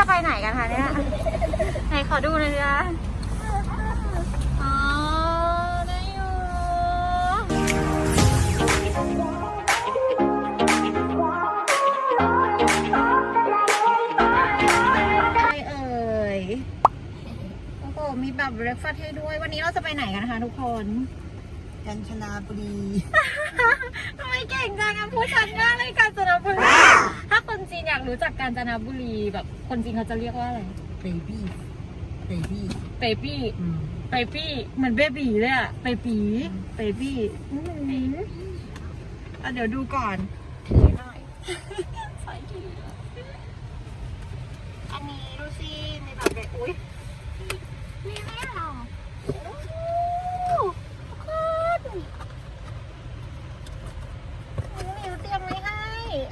จะไปไหนกันคะเนี่ย ไหนขอดูหน่อยนะอ๋อได้อยู่ใครเอ่ย โอ้โห มีแบบเบรกฟาสต์ให้ด้วย วันนี้เราจะไปไหนกันคะทุกคน กัญชนาบุรี ทำไมเก่งจังอะพูดชัดมากเลยกาญจนบุรี ถ้าคนจีนอยากรู้จักกาญจนบุรีแบบคนจีนเขาจะเรียกว่าอะไรเบบี้เบบี้เบบี้เบบี้เหมือนเบบีเลยอะเบบีเบบี้อะเดี๋ยวดูก่อน ถือหน่อยใส่ถืออันนี้ดูสิมีแบบเด็กอุ้ยมีไหมอะโอ้โหทุกคนหนูหมิวเตรียมไว้ให้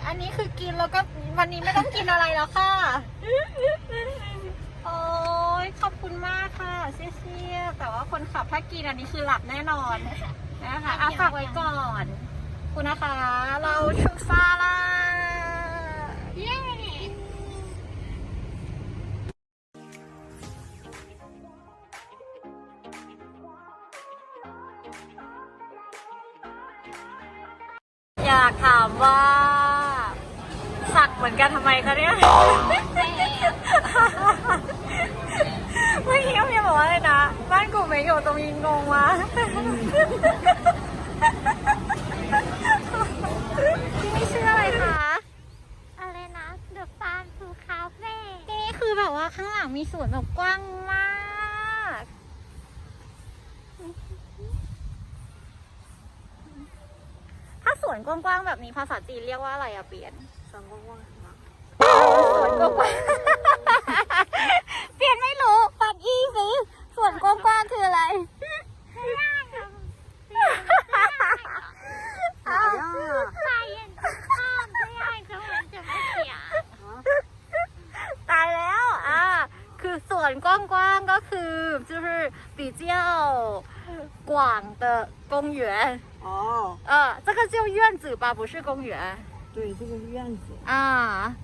อันนี้คือ กินแล้วก็วันนี้ไม่ต้องกินอะไรแล้วค่ะ โอ้ยขอบคุณมากค่ะเซี่ยแต่ว่าคนขับถ้ากินอันนี้คือหลับแน่นอนนะคะเอาฝากไว้ก่อน คุณนะคะ เราชุดฟ้าละเย้อยากถามว่า เหมือนกันทำไมคะเนี่ยเมื่อกี้พี่บอกว่าอะไรนะ บ้านกูไม่อยู่ตรงยิงงงวะที่นี่ชื่ออะไรคะ อะไรนะ The Farm to Cafe ที่นี่คือแบบว่าข้างหลังมีสวนแบบกว้างมาก ถ้าสวนกว้างๆแบบนี้ภาษาจีนเรียกว่าอะไรอะเปลี่ยน สังกว่าง สวนกว้างๆเปลี่ยนไม่รู้ปัดยี่สิสวนกว้างๆคืออะไร หายอ่ะ 在演唱这样中文怎么讲？ ตายแล้ว อ่า คือส่วนกว้างๆ ก็คือ就是比较广的公园哦，呃这个叫院子吧不是公园 对，这个是院子。啊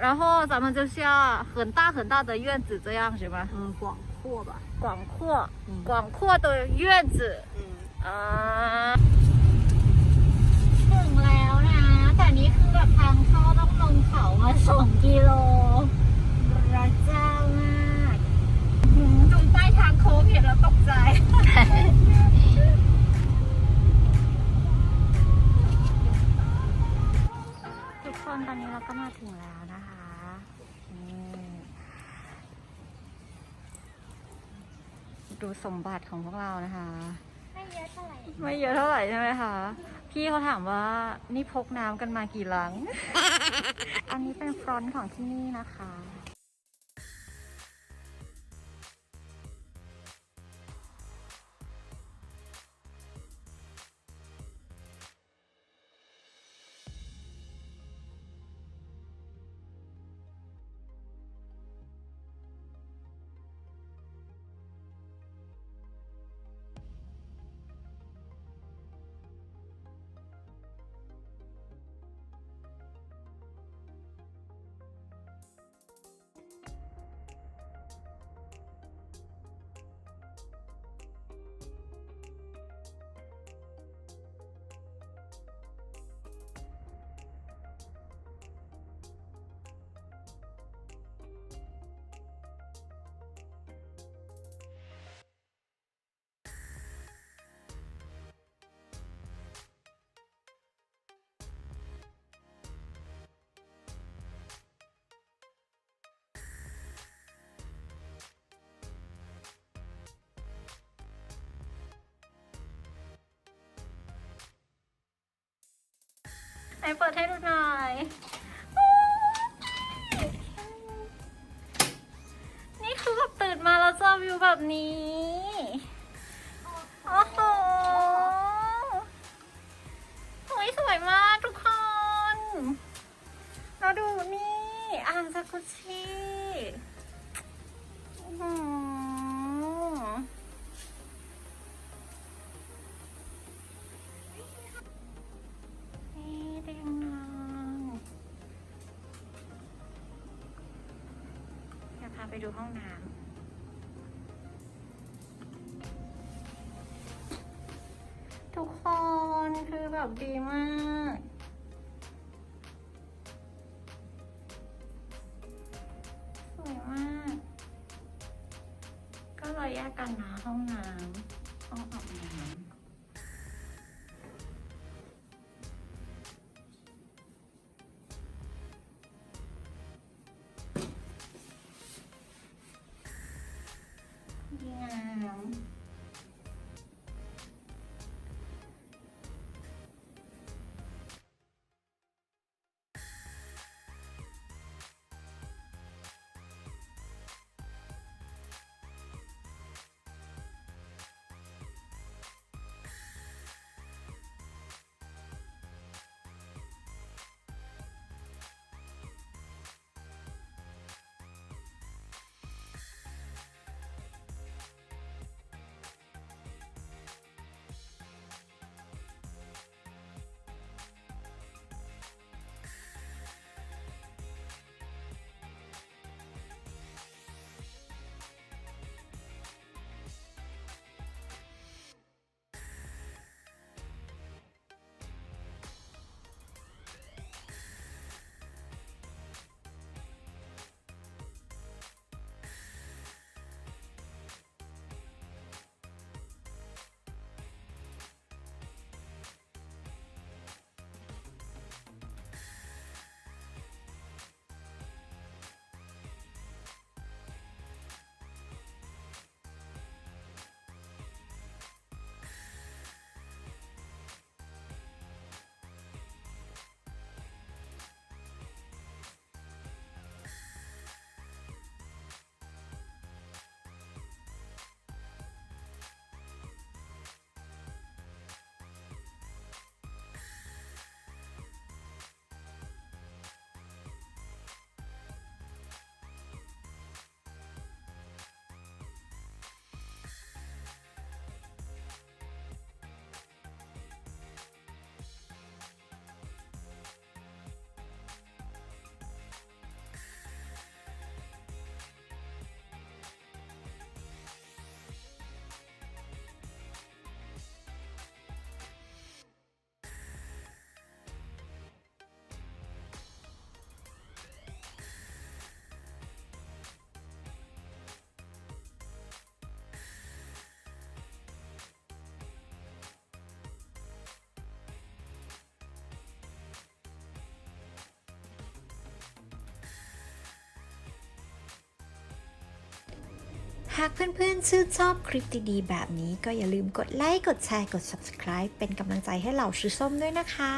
然后咱们就是要很大很大的院子这样是吗嗯，广阔吧。广阔嗯广阔的院子嗯， อ่าถึงแล้วนะ แต่นี่คือแบบทางเข้าต้องลงเขามาสองกิโลพระเจ้า ดูสมบัติของพวกเรานะคะ ไม่เยอะเท่าไหร่ไม่เยอะเท่าไหร่ใช่ไหมคะ พี่เขาถามว่านี่พกน้ำกันมากี่ลัง อันนี้เป็นฟรอนต์ของที่นี่นะคะ ไหนเปิดให้ดูหน่อยนี่คือแบบตื่นมาแล้วเจอวิวแบบนี้ ไปดูห้องน้ำทุกคนคือแบบดีมาก สวยมาก ก็เลยแยกกันนะห้องน้ำ หากเพื่อนๆ ชื่นชอบคลิปดีๆ แบบนี้ก็อย่าลืมกดไลค์ กดแชร์ กด subscribe เป็นกำลังใจให้เหล่าชื่อส้มด้วยนะคะ